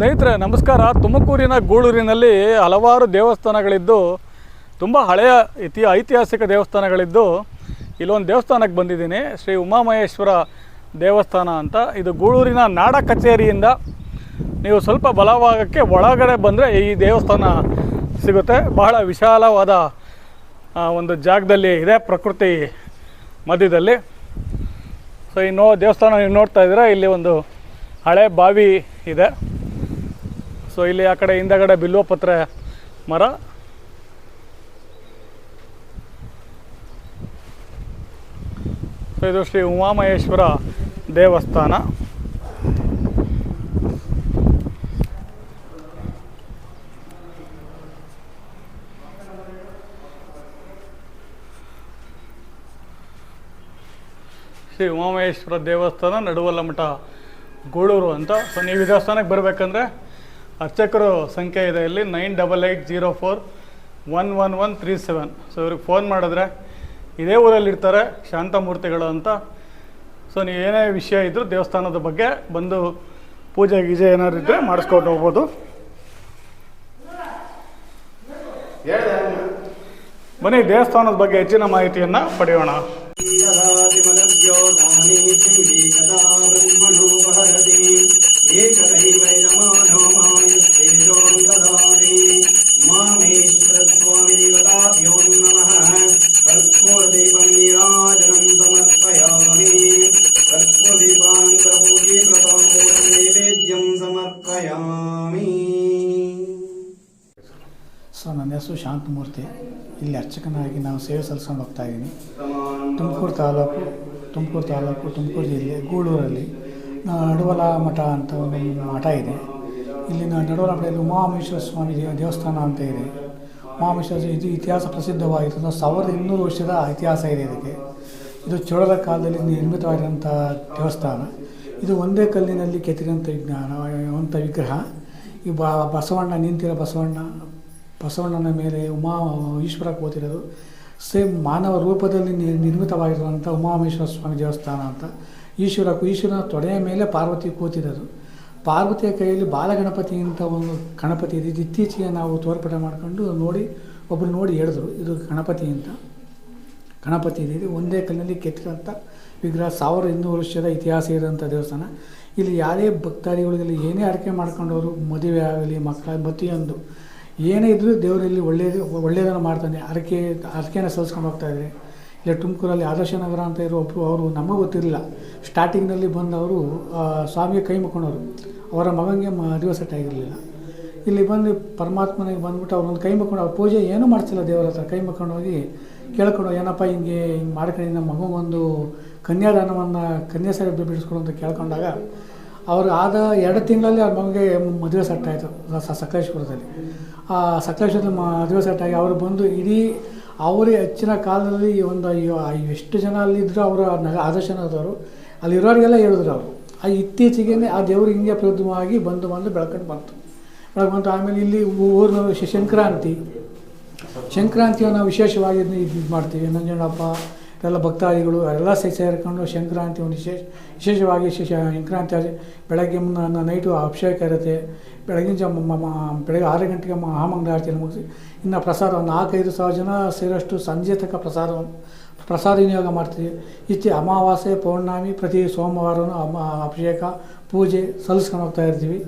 ಸ್ನೇಹಿತರೆ, ನಮಸ್ಕಾರ. ತುಮಕೂರಿನ ಗೂಳೂರಿನಲ್ಲಿ ಹಲವಾರು ದೇವಸ್ಥಾನಗಳಿದ್ದು, ತುಂಬ ಹಳೆಯ ಇತಿ, ಐತಿಹಾಸಿಕ ದೇವಸ್ಥಾನಗಳಿದ್ದು, ಇಲ್ಲೊಂದು ದೇವಸ್ಥಾನಕ್ಕೆ ಬಂದಿದ್ದೀನಿ. ಶ್ರೀ ಉಮಾಮಹೇಶ್ವರ ದೇವಸ್ಥಾನ ಅಂತ. ಇದು ಗೂಳೂರಿನ ನಾಡ ಕಚೇರಿಯಿಂದ ನೀವು ಸ್ವಲ್ಪ ಬಲಭಾಗಕ್ಕೆ ಒಳಗಡೆ ಬಂದರೆ ಈ ದೇವಸ್ಥಾನ ಸಿಗುತ್ತೆ. ಬಹಳ ವಿಶಾಲವಾದ ಒಂದು ಜಾಗದಲ್ಲಿ ಇದೆ ಪ್ರಕೃತಿ ಮಧ್ಯದಲ್ಲಿ. ಸೊ ಈ ದೇವಸ್ಥಾನ ನೀವು ನೋಡ್ತಾ ಇದ್ದೀರಾ, ಇಲ್ಲಿ ಒಂದು ಹಳೆ ಬಾವಿ ಇದೆ. ಸೊ ಇಲ್ಲಿ ಆ ಕಡೆ ಹಿಂದಗಡೆ ಬಿಲ್ವಪತ್ರೆ ಮರ. ಸೊ ಇದು ಶ್ರೀ ಉಮಾಮಹೇಶ್ವರ ದೇವಸ್ಥಾನ. ಶ್ರೀ ಉಮಾಮಹೇಶ್ವರ ದೇವಸ್ಥಾನ ನಡುವಲ್ಲ ಮಠ ಗೂಳೂರು ಅಂತ. ಸೊ ನೀವು ದೇವಸ್ಥಾನಕ್ಕೆ ಬರಬೇಕಂದ್ರೆ ಅರ್ಚಕರು ಸಂಖ್ಯೆ ಇದೆ ಇಲ್ಲಿ. Nine double eight zero four one one one three seven. So ಇವ್ರಿಗೆ ಫೋನ್ ಮಾಡಿದ್ರೆ ಇದೇ ಊರಲ್ಲಿರ್ತಾರೆ ಶಾಂತಮೂರ್ತಿಗಳು ಅಂತ. ಸೊ ನೀವು ಏನೇ ವಿಷಯ ಇದ್ದರೂ ದೇವಸ್ಥಾನದ ಬಗ್ಗೆ ಬಂದು ಪೂಜೆ ಗೀಜೆ ಏನಾದ್ರು ಇದ್ದರೆ ಮಾಡಿಸ್ಕೊಂಡು ಹೋಗ್ಬೋದು. ಬನ್ನಿ, ದೇವಸ್ಥಾನದ ಬಗ್ಗೆ ಹೆಚ್ಚಿನ ಮಾಹಿತಿಯನ್ನು ಪಡೆಯೋಣ. ಹೆಸರು ಶಾಂತಮೂರ್ತಿ ಇಲ್ಲಿ ಅರ್ಚಕನಾಗಿ ನಾನು ಸೇವೆ ಸಲ್ಲಿಸ್ಕೊಂಡು ಹೋಗ್ತಾ ಇದ್ದೀನಿ. ತುಮಕೂರು ತಾಲೂಕು ತುಮಕೂರು ತಾಲೂಕು, ತುಮಕೂರು ಜಿಲ್ಲೆ, ಗೂಳೂರಲ್ಲಿ ನಡುವಲ ಮಠ ಅಂತ ಒಂದು ಮಠ ಇದೆ. ಇಲ್ಲಿ ನಾ- ನಡುವಲ ಮಠದಲ್ಲಿ ಉಮಾಮೇಶ್ವರ ಸ್ವಾಮಿ ದೇವ- ದೇವಸ್ಥಾನ ಅಂತ ಇದೆ. ಉಮಾಮೇಶ್ವರ ಇದು ಇತಿಹಾಸ ಪ್ರಸಿದ್ಧವಾಗಿತ್ತು ಸಾವಿರದ ಇನ್ನೂರು ವರ್ಷದ ಇತಿಹಾಸ ಇದೆ ಇದಕ್ಕೆ. ಇದು ಚೋಳರ ಕಾಲದಲ್ಲಿ ನಿರ್ಮಿತವಾಗಿರುವಂಥ ದೇವಸ್ಥಾನ. ಇದು ಒಂದೇ ಕಲ್ಲಿನಲ್ಲಿ ಕೆತ್ತಿರುವಂಥ ವಿಜ್ಞಾನ ವಿಗ್ರಹ. ಈ ಬಸವಣ್ಣ ನಿಂತಿರೋ ಬಸವಣ್ಣ ಬಸವಣ್ಣನ ಮೇಲೆ ಉಮಾ ಈಶ್ವರ ಕೂತಿರೋದು. ಸೇಮ್ ಮಾನವ ರೂಪದಲ್ಲಿ ನಿರ್ಮಿತವಾಗಿರುವಂಥ ಉಮಾಮೇಶ್ವರ ಸ್ವಾಮಿ ದೇವಸ್ಥಾನ ಅಂತ. ಈಶ್ವರ ಈಶ್ವರನ ತೊಡೆಯ ಮೇಲೆ ಪಾರ್ವತಿ ಕೂತಿರೋದು. ಪಾರ್ವತಿಯ ಕೈಯಲ್ಲಿ ಬಾಲಗಣಪತಿ ಅಂತ ಒಂದು ಗಣಪತಿ ಇದೆ. ಇತ್ತೀಚೆಗೆ ನಾವು ತೋರ್ಪಡೆ ಮಾಡಿಕೊಂಡು ನೋಡಿ ಒಬ್ಬರು ನೋಡಿ ಹೇಳಿದ್ರು, ಇದು ಗಣಪತಿ ಅಂತ. ಗಣಪತಿ ಇದೆ. ಇದು ಒಂದೇ ಕಲ್ಲಿನಲ್ಲಿ ಕೆತ್ತಿರೋಂಥ ವಿಗ್ರಹ ಸಾವಿರ ಇನ್ನೂರು ವರ್ಷದ ಇತಿಹಾಸ ಇರೋಂಥ ದೇವಸ್ಥಾನ. ಇಲ್ಲಿ ಯಾರೇ ಭಕ್ತಾದಿಗಳಿಗೆ ಏನೇ ಅರಕೆ ಮಾಡ್ಕೊಂಡವರು ಮದುವೆ ಆಗಲಿ ಮಕ್ಕಳ ಪ್ರತಿಯೊಂದು ಏನೇ ಇದ್ದರೂ ದೇವರಲ್ಲಿ ಒಳ್ಳೆಯದು ಒಳ್ಳೆಯದನ್ನು ಮಾಡ್ತಾನೆ. ಅರಕೆ ಅರಕೆನ ಸಲ್ಲಿಸ್ಕೊಂಡು ಹೋಗ್ತಾ ಇದ್ದಾರೆ. ಇಲ್ಲ, ತುಮಕೂರಲ್ಲಿ ಆದರ್ಶ ನಗರ ಅಂತ ಇರೋ ಒಬ್ಬರು ಅವರು ನಮಗೆ ಗೊತ್ತಿರಲಿಲ್ಲ. ಸ್ಟಾರ್ಟಿಂಗ್ನಲ್ಲಿ ಬಂದವರು ಸ್ವಾಮಿಗೆ ಕೈ ಮುಕ್ಕೊಂಡವರು ಅವರ ಮಗನಿಗೆ ಮದುವೆ ಸೆಟ್ ಆಗಿರಲಿಲ್ಲ. ಇಲ್ಲಿ ಬಂದು ಪರಮಾತ್ಮನಿಗೆ ಬಂದ್ಬಿಟ್ಟು ಅವ್ರೊಂದು ಕೈ ಮುಕ್ಕೊಂಡು ಅವ್ರ ಪೂಜೆ ಏನೂ ಮಾಡ್ತಿಲ್ಲ ದೇವರ ಹತ್ರ. ಕೈ ಮುಕ್ಕೊಂಡು ಹೋಗಿ ಕೇಳ್ಕೊಂಡು, ಏನಪ್ಪ ಹಿಂಗೆ ಹಿಂಗೆ ಮಾಡ್ಕೊಂಡು ನಮ್ಮ ಒಂದು ಕನ್ಯಾದಾನವನ್ನು ಕನ್ಯಾ ಸರಿ ಬಿಡಿಸ್ಕೊಡು ಅಂತ ಕೇಳ್ಕೊಂಡಾಗ ಅವ್ರು ಆದ ಎರಡು ತಿಂಗಳಲ್ಲಿ ಅವ್ರ ಮಗನಿಗೆ ಮದುವೆ ಸೆಟ್ ಆಯಿತು ಸಕಲೇಶ್ಪುರದಲ್ಲಿ. ಆ ಸೆಟ್ ಆಗಿ ಅವರು ಬಂದು ಇಡೀ ಅವರೇ ಹೆಚ್ಚಿನ ಕಾಲದಲ್ಲಿ ಒಂದು ಎಷ್ಟು ಜನ ಅಲ್ಲಿದ್ದರು ಅವರು ನಗ ಆದರ್ಶನಾದವರು, ಅಲ್ಲಿರೋರಿಗೆಲ್ಲ ಹೇಳಿದ್ರು ಅವರು. ಆ ಇತ್ತೀಚೆಗೆ ಆ ದೇವರು ಹಿಂಗೆ ಪ್ರಬುದ್ಧವಾಗಿ ಬಂದು ಬಂದು ಬೆಳ್ಕೊಂಡು ಬಂತು. ಬೆಳಕು ಬಂತು. ಆಮೇಲೆ ಇಲ್ಲಿ ಊರಿನ ಸಂಕ್ರಾಂತಿ ಸಂಕ್ರಾಂತಿಯನ್ನು ವಿಶೇಷವಾಗಿ ಇದು ಇದು ಮಾಡ್ತೀವಿ. ನಂಜಣ್ಣಪ್ಪ ಎಲ್ಲ ಭಕ್ತಾದಿಗಳು, ಎಲ್ಲ ಸೇ ಸೇರಿಕೊಂಡು ಸಂಕ್ರಾಂತಿ ಒಂದು ವಿಶೇಷ, ವಿಶೇಷವಾಗಿ ವಿಶೇಷ ಸಂಕ್ರಾಂತಿ ಬೆಳಗ್ಗೆ ಮುನ್ನ ನೈಟು ಅಭಿಷೇಕ ಇರುತ್ತೆ. ಬೆಳಗಿನ ಜ ಬೆಳಗ್ಗೆ ಆರು ಗಂಟೆಗೆ ಮಹಾಮಂಗಳಾರತಿಯನ್ನು ಮುಗಿಸಿ, ಇನ್ನು ಪ್ರಸಾದ ಒಂದು ನಾಲ್ಕೈದು ಸಾವಿರ ಜನ ಸೇರಷ್ಟು ಸಂಜೆ ತನಕ ಪ್ರಸಾದ ಪ್ರಸಾದ ವಿನಿಯೋಗ ಮಾಡ್ತೀವಿ. ಇತ್ತಿ ಅಮಾವಾಸ್ಯೆ, ಪೌರ್ಣಮಿ, ಪ್ರತಿ ಸೋಮವಾರವೂ ಅಮ, ಅಭಿಷೇಕ, ಪೂಜೆ, ಸಲ್ಲಿಸ್ಕೊಂಡು ಹೋಗ್ತಾ ಇರ್ತೀವಿ.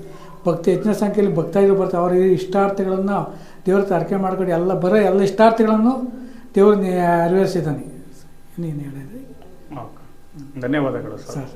ಭಕ್ತಿ ಹೆಚ್ಚಿನ ಸಂಖ್ಯೆಯಲ್ಲಿ ಭಕ್ತಾದಿಗಳು ಬರ್ತಾರೆ. ಅವರ ಇಷ್ಟಾರ್ಥಗಳನ್ನು ದೇವ್ರ ಅರ್ಕೆ ಮಾಡ್ಕೊಂಡು ಎಲ್ಲ ಬರೋ ಎಲ್ಲ ಇಷ್ಟಾರ್ಥಗಳನ್ನು ದೇವರು ನೆರವೇರಿಸಿದ್ದಾನೆ. ನೀನು ಹೇಳಿದ್ರಿ. ಓಕೆ. ಧನ್ಯವಾದಗಳು ಸರ್.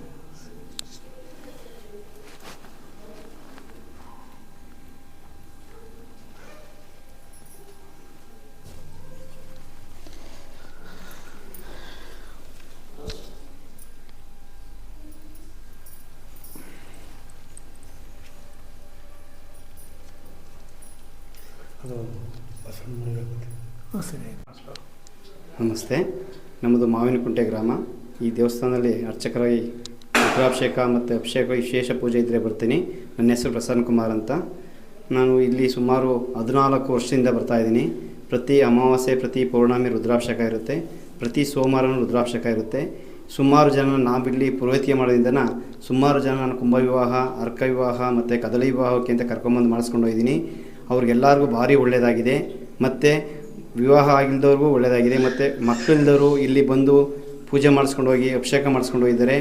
ಸರಿ. ನಮಸ್ತೆ. ನಮ್ಮದು ಮಾವಿನಕುಂಟೆ ಗ್ರಾಮ. ಈ ದೇವಸ್ಥಾನದಲ್ಲಿ ಅರ್ಚಕರಾಗಿ ರುದ್ರಾಭಿಷೇಕ ಮತ್ತು ಅಭಿಷೇಕ ವಿಶೇಷ ಪೂಜೆ ಇದ್ದರೆ ಬರ್ತೀನಿ. ನನ್ನ ಹೆಸರು ಪ್ರಸನ್ನ ಕುಮಾರ್ ಅಂತ. ನಾನು ಇಲ್ಲಿ ಸುಮಾರು ಹದಿನಾಲ್ಕು ವರ್ಷದಿಂದ ಬರ್ತಾ ಇದ್ದೀನಿ. ಪ್ರತಿ ಅಮಾವಾಸ್ಯೆ, ಪ್ರತಿ ಪೌರ್ಣಮಿ ರುದ್ರಾಭಿಷೇಕ ಇರುತ್ತೆ. ಪ್ರತಿ ಸೋಮವಾರನೂ ರುದ್ರಾಭಿಷೇಕ ಇರುತ್ತೆ. ಸುಮಾರು ಜನ ನಾವಿಲ್ಲಿ ಪುರೋಹಿತಿಗೆ ಮಾಡೋದ್ರಿಂದ ಸುಮಾರು ಜನ ನಾನು ಕುಂಭ ವಿವಾಹ ಅರ್ಕ ವಿವಾಹ ಮತ್ತು ಕದಳಿ ವಿವಾಹಕ್ಕೆ ಅಂತ ಕರ್ಕೊಂಬಂದು ಮಾಡಿಸ್ಕೊಂಡು ಹೋಗಿದ್ದೀನಿ. ಅವ್ರಿಗೆಲ್ಲರಿಗೂ ಭಾರಿ ಒಳ್ಳೆಯದಾಗಿದೆ ಮತ್ತು ವಿವಾಹ ಆಗಿಲ್ದವ್ರಿಗೂ ಒಳ್ಳೆಯದಾಗಿದೆ ಮತ್ತು ಮಕ್ಕಳಿಲ್ದವರು ಇಲ್ಲಿ ಬಂದು ಪೂಜೆ ಮಾಡಿಸ್ಕೊಂಡು ಹೋಗಿ, ಅಭಿಷೇಕ ಮಾಡಿಸ್ಕೊಂಡು ಹೋಗಿದ್ದಾರೆ.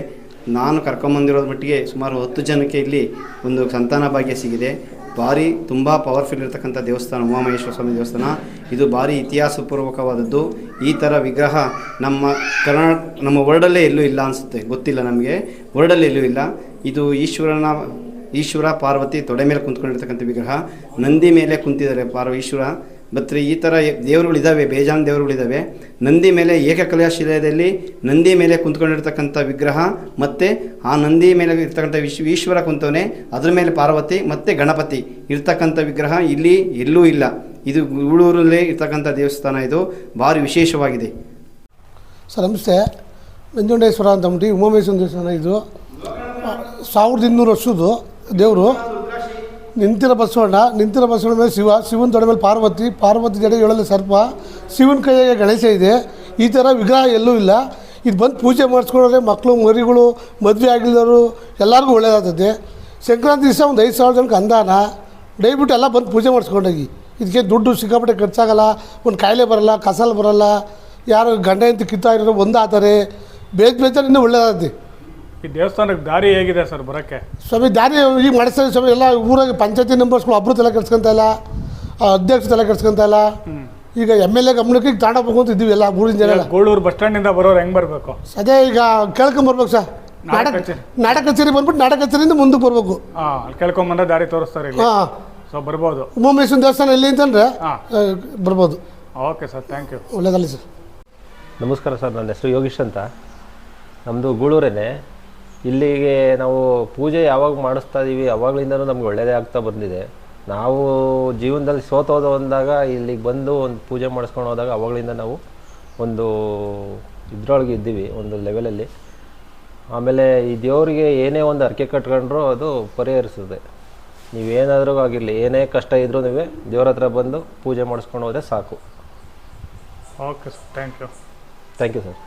ನಾನು ಕರ್ಕೊಂಬಂದಿರೋದ್ರ ಮಟ್ಟಿಗೆ ಸುಮಾರು ಹತ್ತು ಜನಕ್ಕೆ ಇಲ್ಲಿ ಒಂದು ಸಂತಾನ ಭಾಗ್ಯ ಸಿಗಿದೆ. ಭಾರಿ, ತುಂಬ ಪವರ್ಫುಲ್ ಇರತಕ್ಕಂಥ ದೇವಸ್ಥಾನ, ಉಮಾಮಹೇಶ್ವರ ಸ್ವಾಮಿ ದೇವಸ್ಥಾನ. ಇದು ಭಾರಿ ಇತಿಹಾಸಪೂರ್ವಕವಾದದ್ದು. ಈ ಥರ ವಿಗ್ರಹ ನಮ್ಮ ಕರ್ನಾ ನಮ್ಮ ವರ್ಡಲ್ಲೇ ಎಲ್ಲೂ ಇಲ್ಲ ಅನಿಸುತ್ತೆ. ಗೊತ್ತಿಲ್ಲ ನಮಗೆ. ವರ್ಡಲ್ಲಿ ಎಲ್ಲೂ ಇಲ್ಲ. ಇದು ಈಶ್ವರನ, ಈಶ್ವರ ಪಾರ್ವತಿ ತೊಡೆ ಮೇಲೆ ಕುಂತ್ಕೊಂಡಿರ್ತಕ್ಕಂಥ ವಿಗ್ರಹ. ನಂದಿ ಮೇಲೆ ಕುಂತಿದ್ದಾರೆ ಪಾರ್ವ, ಈಶ್ವರ. ಮತ್ತು ಈ ಥರ ದೇವರುಗಳಿದ್ದಾವೆ ಬೇಜಾನ್ ದೇವರುಗಳಿದ್ದಾವೆ ನಂದಿ ಮೇಲೆ ಏಕಕಲೆಯ ಶಿಲೆಯಲ್ಲಿ ನಂದಿ ಮೇಲೆ ಕುಂತ್ಕೊಂಡಿರ್ತಕ್ಕಂಥ ವಿಗ್ರಹ, ಮತ್ತು ಆ ನಂದಿ ಮೇಲೆ ಇರ್ತಕ್ಕಂಥ ವಿಶ್ವ ಈಶ್ವರ ಕುಂತವನೆ, ಅದರ ಮೇಲೆ ಪಾರ್ವತಿ, ಮತ್ತು ಗಣಪತಿ ಇರ್ತಕ್ಕಂಥ ವಿಗ್ರಹ ಇಲ್ಲಿ ಎಲ್ಲೂ ಇಲ್ಲ. ಇದು ಗೂಳೂರಲ್ಲೇ ಇರ್ತಕ್ಕಂಥ ದೇವಸ್ಥಾನ ಇದು. ಭಾರಿ ವಿಶೇಷವಾಗಿದೆ. ಸರ್, ನಮಸ್ತೆ. ಮಂಜುಂಡೇಶ್ವರ ಅಂತ ಉಮಾಮೇಶ್ವರ ದೇವಸ್ಥಾನ ಇದು. ಸಾವಿರದ ಇನ್ನೂರು ವರ್ಷದ್ದು ದೇವರು. ನಿಂತಿರೋ ಬಸವಣ್ಣ, ನಿಂತಿರ ಬಸವಣ್ಣ ಮೇಲೆ ಶಿವ, ಶಿವನ ತೊಡೆ ಮೇಲೆ ಪಾರ್ವತಿ ಪಾರ್ವತಿ ಜಡೆ ಏಳಲ್ಲಿ ಸರ್ಪ, ಶಿವನ ಕೈಯಾಗೆ ಗಣೇಶ ಇದೆ. ಈ ಥರ ವಿಗ್ರಹ ಎಲ್ಲೂ ಇಲ್ಲ. ಇದು ಬಂದು ಪೂಜೆ ಮಾಡಿಸ್ಕೊಂಡ್ರೆ ಮಕ್ಕಳು ಮರಿಗಳು, ಮದುವೆ ಆಗಿಲ್ಲದವರು ಎಲ್ಲರಿಗೂ ಒಳ್ಳೆಯದಾಗ್ತದೆ ಸಂಕ್ರಾಂತಿ ದಿವಸ ಒಂದು ಐದು ಸಾವಿರ ಜನಕ್ಕೆ ಅಂದಾನ ದಯವಿಟ್ಟು ಎಲ್ಲ ಬಂದು ಪೂಜೆ ಮಾಡಿಸ್ಕೊಂಡೋಗಿ. ಇದಕ್ಕೆ ದುಡ್ಡು ಸಿಕ್ಕಾಪಟ್ಟೆ ಖರ್ಚಾಗಲ್ಲ, ಒಂದು ಕಾಯಿಲೆ ಬರಲ್ಲ, ಕಸಲ್ ಬರಲ್ಲ. ಯಾರು ಗಂಡ ಅಂತ ಕಿತ್ತಾಗಿರೋ ಒಂದಾತಾರೆ ಬೇಜ್ ಬೇಜಾರು ಇನ್ನೂ ಒಳ್ಳೆಯದಾಗ್ತದೆ ಈ ದೇವಸ್ಥಾನಕ್ಕೆ ದಾರಿ ಹೇಗಿದೆ ಸರ್ ಬರೋಕ್ಕೆ? ಸ್ವಾಮಿ ದಾರಿ ಈಗ ಮಾಡಿಸ್ತಾರೆ ಸ್ವಾಮಿ. ಎಲ್ಲ ಊರಾಗ ಪಂಚಾಯತಿ ನಂಬರ್ಸ್ಗಳು ಒಬ್ಬರು ತಲೆ ಕೆಡ್ಸ್ಕೊಂತ ಇಲ್ಲ ಆ, ಅಧ್ಯಕ್ಷ ತಲೆ ಕೆಡ್ಸ್ಕೊಂತ ಇಲ್ಲ. ಈಗ ಎಂ ಎಲ್ ಎ ಗಮನಕ್ಕೆ ಈಗ ತಾಂಡಬೇಕು ಅಂತ ಇದ್ದೀವಿ ಎಲ್ಲ ಊರಿನ ಜನ ಎಲ್ಲ. ಗೋಳೂರು ಬಸ್ ಸ್ಟ್ಯಾಂಡಿಂದ ಬರೋರು ಹೆಂಗೆ ಬರಬೇಕು? ಅದೇ ಈಗ ಕೇಳ್ಕೊಂಬರ್ಬೇಕು ಸರ್. ನಾಟಕ ನಾಟಕ ಕಚೇರಿ. ಬಂದ್ಬಿಟ್ಟು ನಾಟಕ ಕಚೇರಿಯಿಂದ ಮುಂದಕ್ಕೆ ಬರಬೇಕು. ಹಾಂ ಅಲ್ಲಿ ಕೇಳ್ಕೊಂಬಂದ ದಾರಿ ತೋರಿಸ್ತಾರೆ ಇಲ್ಲಿ. ಹಾಂ. ಸೊ ಬರ್ಬೋದು. ಉಮಾಮೇಶ್ವರ ದೇವಸ್ಥಾನ ಎಲ್ಲಿ ಅಂತಂದ್ರೆ. ಬರ್ಬೋದು. ಓಕೆ ಸರ್ ಥ್ಯಾಂಕ್ ಯು ಒಳ್ಳೆಯದಲ್ಲ ಸರ್. ನಮಸ್ಕಾರ ಸರ್ ನನ್ನ ಹೆಸರು ಯೋಗೀಶ್ ಅಂತ. ನಮ್ಮದು ಗೂಳೂರೇನೆ. ಇಲ್ಲಿಗೆ ನಾವು ಪೂಜೆ ಯಾವಾಗ ಮಾಡಿಸ್ತಾ ಇದ್ದೀವಿ ಅವಾಗಲಿಂದನೂ ನಮ್ಗೆ ಒಳ್ಳೆಯದೇ ಆಗ್ತಾ ಬಂದಿದೆ. ನಾವು ಜೀವನದಲ್ಲಿ ಸೋತೋದು ಅಂದಾಗ ಇಲ್ಲಿಗೆ ಬಂದು ಒಂದು ಪೂಜೆ ಮಾಡಿಸ್ಕೊಂಡು ಹೋದಾಗ ಅವಾಗಲಿಂದ ನಾವು ಒಂದು ಇದ್ರೊಳಗೆ ಇದ್ದೀವಿ ಒಂದು ಲೆವೆಲಲ್ಲಿ ಆಮೇಲೆ ಈ ದೇವರಿಗೆ ಏನೇ ಒಂದು ಅರ್ಕೆ ಕಟ್ಕೊಂಡ್ರೂ ಅದು ಪರಿಹರಿಸುತ್ತೆ ನೀವೇನಾದರೂ ಆಗಿರಲಿ ಏನೇ ಕಷ್ಟ ಇದ್ರೂ ದೇವ್ರ ಹತ್ರ ಬಂದು ಪೂಜೆ ಮಾಡಿಸ್ಕೊಂಡು ಹೋದರೆ ಸಾಕು. Okay sir thank you thank you sir